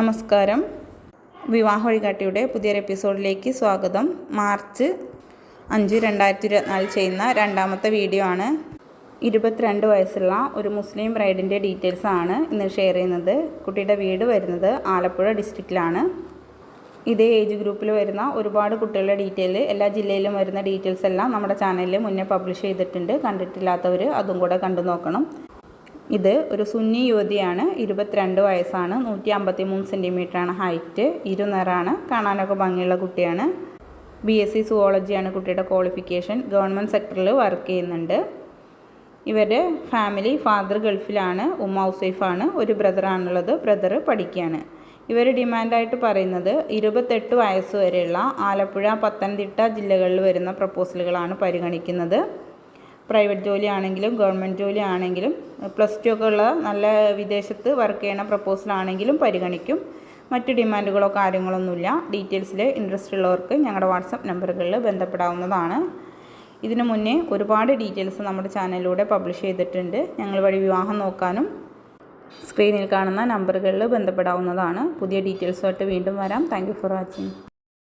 നമസ്കാരം. വിവാഹ വഴികാട്ടിയുടെ പുതിയൊരു എപ്പിസോഡിലേക്ക് സ്വാഗതം. മാർച്ച് അഞ്ച് രണ്ടായിരത്തി ഇരുപത്തിനാലിൽ ചെയ്യുന്ന രണ്ടാമത്തെ വീഡിയോ ആണ്. ഇരുപത്തിരണ്ട് വയസ്സുള്ള ഒരു മുസ്ലിം ബ്രൈഡിന്റെ ഡീറ്റെയിൽസ് ആണ് ഇന്ന് ഷെയർ ചെയ്യുന്നത്. കുട്ടിയുടെ വീട് വരുന്നത് ആലപ്പുഴ ഡിസ്ട്രിക്റ്റിലാണ്. ഇതേ ഏജ് ഗ്രൂപ്പിൽ വരുന്ന ഒരുപാട് കുട്ടികളുടെ ഡീറ്റെയിൽ എല്ലാ ജില്ലയിലും വരുന്ന ഡീറ്റെയിൽസ് എല്ലാം നമ്മുടെ ചാനലിൽ മുന്നേ പബ്ലിഷ് ചെയ്തിട്ടുണ്ട്. കണ്ടിട്ടില്ലാത്തവർ അതും കൂടെ കണ്ടു നോക്കണം. ഇത് ഒരു സുന്നി യുവതിയാണ് ഇരുപത്തിരണ്ട് വയസ്സാണ് നൂറ്റി അമ്പത്തി മൂന്ന് സെന്റിമീറ്ററാണ് ഹൈറ്റ് ഇരുനിറാണ് കാണാനൊക്കെ ഭംഗിയുള്ള കുട്ടിയാണ്. ബി എസ് സി സുവോളജിയാണ് കുട്ടിയുടെ ക്വാളിഫിക്കേഷൻ ഗവൺമെന്റ് സെക്ടറിൽ വർക്ക് ചെയ്യുന്നുണ്ട്. ഇവരുടെ ഫാമിലി ഫാദർ ഗൾഫിലാണ് ഉമ്മ ഹൗസ് വൈഫാണ് ഒരു ബ്രദറാണുള്ളത് ബ്രദർ പഠിക്കുകയാണ് ഇവർ ഡിമാൻഡായിട്ട് പറയുന്നത് ഇരുപത്തെട്ട് വയസ്സ് വരെയുള്ള ആലപ്പുഴ പത്തനംതിട്ട ജില്ലകളിൽ വരുന്ന പ്രപ്പോസലുകളാണ് പരിഗണിക്കുന്നത്. പ്രൈവറ്റ് ജോലിയാണെങ്കിലും ഗവൺമെന്റ് ജോലി ആണെങ്കിലും പ്ലസ് ടു ഒക്കെ ഉള്ള നല്ല വിദേശത്ത് വർക്ക് ചെയ്യണ പ്രപ്പോസലാണെങ്കിലും പരിഗണിക്കും. മറ്റ് ഡിമാൻഡുകളോ കാര്യങ്ങളൊന്നുമില്ല ഡീറ്റെയിൽസിൽ ഇൻട്രസ്റ്റ് ഉള്ളവർക്ക് ഞങ്ങളുടെ വാട്സപ്പ് നമ്പറുകളിൽ ബന്ധപ്പെടാവുന്നതാണ്. ഇതിനു മുന്നേ ഒരുപാട് ഡീറ്റെയിൽസ് നമ്മുടെ ചാനലിലൂടെ പബ്ലിഷ് ചെയ്തിട്ടുണ്ട്. ഞങ്ങൾ വഴി വിവാഹം നോക്കാനും സ്ക്രീനിൽ കാണുന്ന നമ്പറുകളിൽ ബന്ധപ്പെടാവുന്നതാണ്. പുതിയ ഡീറ്റെയിൽസുമായിട്ട് വീണ്ടും വരാം. Thank for watching